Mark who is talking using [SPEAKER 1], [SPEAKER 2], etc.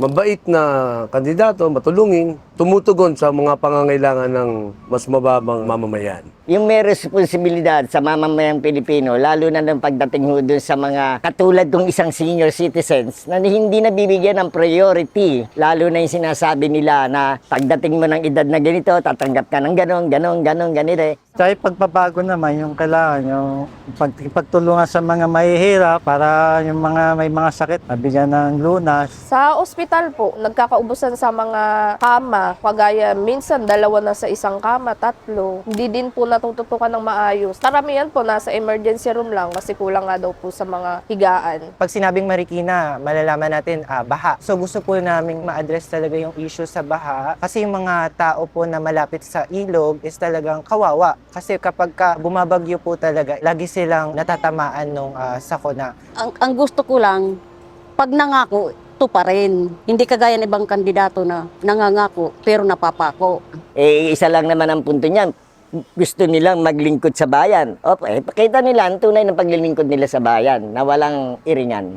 [SPEAKER 1] mabait na kandidato, matulungin, tumutugon sa mga pangangailangan ng mas mababang mamamayan.
[SPEAKER 2] Yung may responsibilidad sa mamamayang Pilipino, lalo na ng pagdating ho dun sa mga katulad ng isang senior citizens na hindi nabibigyan ng priority. Lalo na yung sinasabi nila na pagdating mo ng edad na ganito, tatanggap ka ng ganon, ganon, ganon, ganito eh.
[SPEAKER 3] Tsaka yung pagbabago naman, yung kailangan, yung pag, pagtulungan sa mga mahihirap para yung mga may mga sakit, mabigyan ng lunas.
[SPEAKER 4] Sa ospital po, nagkakaubusan sa mga kama, kagaya minsan dalawa na sa isang kama, tatlo. Hindi din po natututukan ng maayos. Karamihan po nasa emergency room lang kasi kulang nga daw po sa mga higaan.
[SPEAKER 5] Pag sinabing Marikina, malalaman natin ah, baha. So gusto po namin ma-address talaga yung issue sa baha kasi yung mga tao po na malapit sa ilog is talagang kawawa. Kasi kapag ka bumabagyo po talaga, lagi silang natatamaan nung ah, sakuna.
[SPEAKER 6] ang, ang gusto ko lang, pag nangako, ito pa rin. Hindi kagaya ng ibang kandidato na nangangako pero napapako.
[SPEAKER 2] Eh, isa lang naman ang punto niyan. Gusto nilang maglingkod sa bayan. Okay, pakita nila ang tunay ng paglilingkod nila sa bayan na walang iringan.